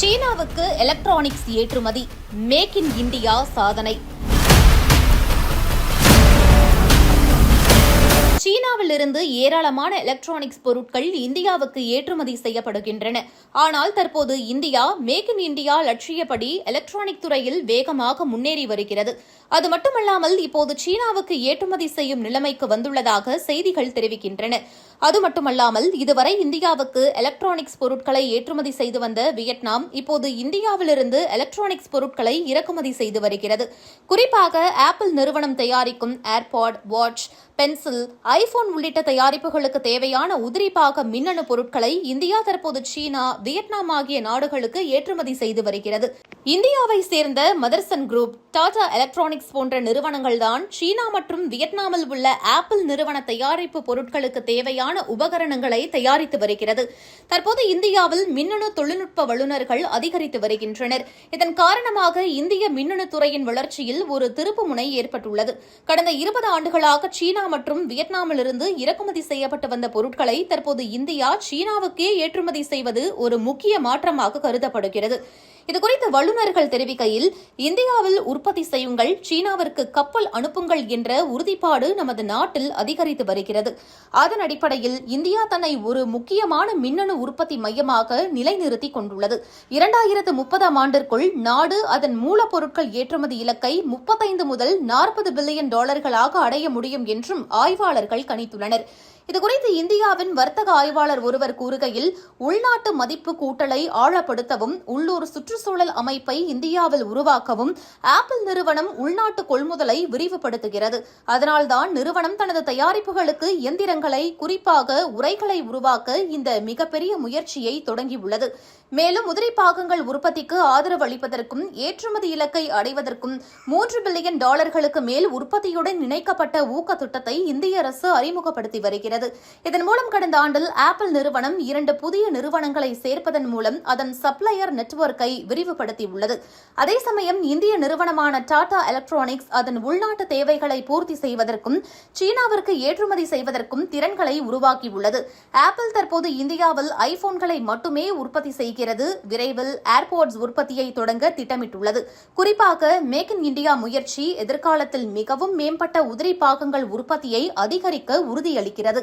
சீனாவுக்கு எலக்ட்ரானிக்ஸ் ஏற்றுமதி make in India சாதனை. சீனாவிலிருந்து ஏராளமான எலக்ட்ரானிக்ஸ் பொருட்கள் இந்தியாவுக்கு ஏற்றுமதி செய்யப்படுகின்றன. ஆனால் தற்போது இந்தியா மேக் இன் இந்தியா லட்சியப்படி எலக்ட்ரானிக் துறையில் வேகமாக முன்னேறி வருகிறது. அது மட்டுமல்லாமல் இப்போது சீனாவுக்கு ஏற்றுமதி செய்யும் நிலைமைக்கு வந்துள்ளதாக செய்திகள் தெரிவிக்கின்றன. அது மட்டுமல்லாமல் இதுவரை இந்தியாவுக்கு எலக்ட்ரானிக்ஸ் பொருட்களை ஏற்றுமதி செய்து வந்த வியட்நாம் இப்போது இந்தியாவிலிருந்து எலக்ட்ரானிக்ஸ் பொருட்களை இறக்குமதி செய்து வருகிறது. குறிப்பாக ஆப்பிள் நிறுவனம் தயாரிக்கும் ஏர்பாட் வாட்ச் பென்சில் ஐபோன் உள்ளிட்ட தயாரிப்புகளுக்கு தேவையான உதிரிப்பாக மின்னணு பொருட்களை இந்தியா தற்போது சீனா வியட்நாம் ஆகிய நாடுகளுக்கு ஏற்றுமதி செய்து வருகிறது. இந்தியாவை சேர்ந்த மதர்சன் குரூப் டாடா எலக்ட்ரானிக்ஸ் போன்ற நிறுவனங்கள்தான் சீனா மற்றும் வியட்நாமில் உள்ள ஆப்பிள் நிறுவன தயாரிப்பு பொருட்களுக்கு தேவையான உபகரணங்களை தயாரித்து வருகிறது. தற்போது இந்தியாவில் மின்னணு தொழில்நுட்ப வல்லுநர்கள் அதிகரித்து வருகின்றனர். இதன் காரணமாக இந்திய மின்னணு துறையின் வளர்ச்சியில் ஒரு திருப்புமுனை ஏற்பட்டுள்ளது. கடந்த இருபது ஆண்டுகளாக சீனா மற்றும் வியட்நாமிலிருந்து இறக்குமதி செய்யப்பட்டு வந்த பொருட்களை தற்போது இந்தியா சீனாவுக்கே ஏற்றுமதி செய்வது ஒரு முக்கிய மாற்றமாக கருதப்படுகிறது. இதுகுறித்து வல்லுநர்கள் தெரிவிக்கையில் இந்தியாவில் உற்பத்தி செய்யுங்கள் சீனாவிற்கு கப்பல் அனுப்புங்கள் என்ற உறுதிப்பாடு நமது நாட்டில் அதிகரித்து வருகிறது. அதன் அடிப்படையில் இந்தியா தன்னை ஒரு முக்கியமான மின்னணு உற்பத்தி மையமாக நிலைநிறுத்திக் கொண்டுள்ளது. இரண்டாயிரத்து முப்பதாம் ஆண்டிற்குள் நாடு அதன் மூலப்பொருட்கள் ஏற்றுமதி இலக்கை முப்பத்தைந்து முதல் நாற்பது பில்லியன் டாலர்களாக அடைய முடியும் என்றும் ஆய்வாளர்கள் கணித்துள்ளனர். இதுகுறித்து இந்தியாவின் வர்த்தக ஆய்வாளர் ஒருவர் கூறுகையில் உள்நாட்டு மதிப்பு கூட்டலை ஆழப்படுத்தவும் உள்ளூர் சுற்றுச்சூழல் அமைப்பை இந்தியாவில் உருவாக்கவும் ஆப்பிள் நிறுவனம் உள்நாட்டு கொள்முதலை விரிவுபடுத்துகிறது. அதனால்தான் நிறுவனம் தனது தயாரிப்புகளுக்கு இயந்திரங்களை குறிப்பாக உரைகளை உருவாக்க இந்த மிகப்பெரிய முயற்சியை தொடங்கியுள்ளது. மேலும் உதிரி பாகங்கள் உற்பத்திக்கு ஆதரவு அளிப்பதற்கும் ஏற்றுமதி இலக்கை அடைவதற்கும் மூன்று பில்லியன் டாலர்களுக்கு மேல் உற்பத்தியுடன் இணைக்கப்பட்ட ஊக்க திட்டத்தை இந்திய அரசு அறிமுகப்படுத்தி வருகிறது. இதன் மூலம் கடந்த ஆண்டில் ஆப்பிள் நிறுவனம் இரண்டு புதிய நிறுவனங்களை சேர்ப்பதன் மூலம் அதன் சப்ளையர் நெட்வொர்க்கை விரிவுபடுத்தியுள்ளது. அதே சமயம் இந்திய நிறுவனமான டாடா எலக்ட்ரானிக்ஸ் அதன் உள்நாட்டு தேவைகளை பூர்த்தி செய்வதற்கும் சீனாவிற்கு ஏற்றுமதி செய்வதற்கும் திறன்களை உருவாக்கியுள்ளது. ஆப்பிள் தற்போது இந்தியாவில் ஐபோன்களை மட்டுமே உற்பத்தி செய்கிறது. விரைவில் ஏர்போர்ட்ஸ் உற்பத்தியை தொடங்க திட்டமிட்டுள்ளது. குறிப்பாக மேக் இன் இந்தியா முயற்சி எதிர்காலத்தில் மிகவும் மேம்பட்ட உதிரி பாகங்கள் உற்பத்தியை அதிகரிக்க உறுதியளிக்கிறது.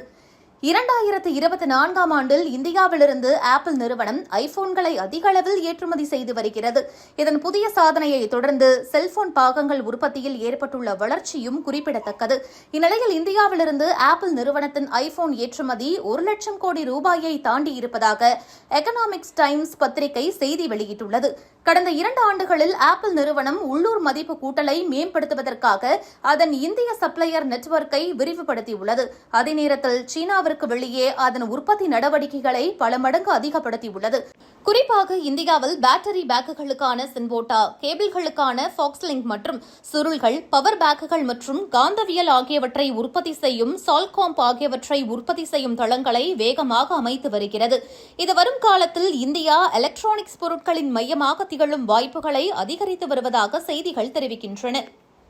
இரண்டாயிரத்து இருபத்தி நான்காம் ஆண்டில் இந்தியாவிலிருந்து ஆப்பிள் நிறுவனம் ஐபோன்களை அதிக அளவில் ஏற்றுமதி செய்து வருகிறது. இதன் புதிய சாதனையை தொடர்ந்து செல்போன் பாகங்கள் உற்பத்தியில் ஏற்பட்டுள்ள வளர்ச்சியும் குறிப்பிடத்தக்கது. இந்நிலையில் இந்தியாவிலிருந்து ஆப்பிள் நிறுவனத்தின் ஐபோன் ஏற்றுமதி ஒரு லட்சம் கோடி ரூபாயை தாண்டி இருப்பதாக எகனாமிக்ஸ் டைம்ஸ் பத்திரிகை செய்தி வெளியிட்டுள்ளது. கடந்த இரண்டு ஆண்டுகளில் ஆப்பிள் நிறுவனம் உள்ளூர் மதிப்பு கூட்டலை மேம்படுத்துவதற்காக அதன் இந்திய சப்ளையர் நெட்வொர்க்கை விரிவுபடுத்தியுள்ளது. அதே நேரத்தில் சீனாவிற்கு வெளியே அதன் உற்பத்தி நடவடிக்கைகளை பல மடங்கு அதிகப்படுத்தியுள்ளது. குறிப்பாக இந்தியாவில் பேட்டரி பேக்குகளுக்கான சென்போட்டா கேபிள்களுக்கான ஃபாக்ஸ்லிங்க் மற்றும் சுருள்கள் பவர் பேக்குகள் மற்றும் காந்தவியல் ஆகியவற்றை உற்பத்தி செய்யும் சால்காம்ப் ஆகியவற்றை உற்பத்தி செய்யும் தளங்களை வேகமாக அமைத்து வருகிறது. இது வரும் காலத்தில் இந்தியா எலக்ட்ரானிக்ஸ் பொருட்களின் மையமாக திகழும் வாய்ப்புகளை அதிகரித்து வருவதாக செய்திகள் தெரிவிக்கின்றன.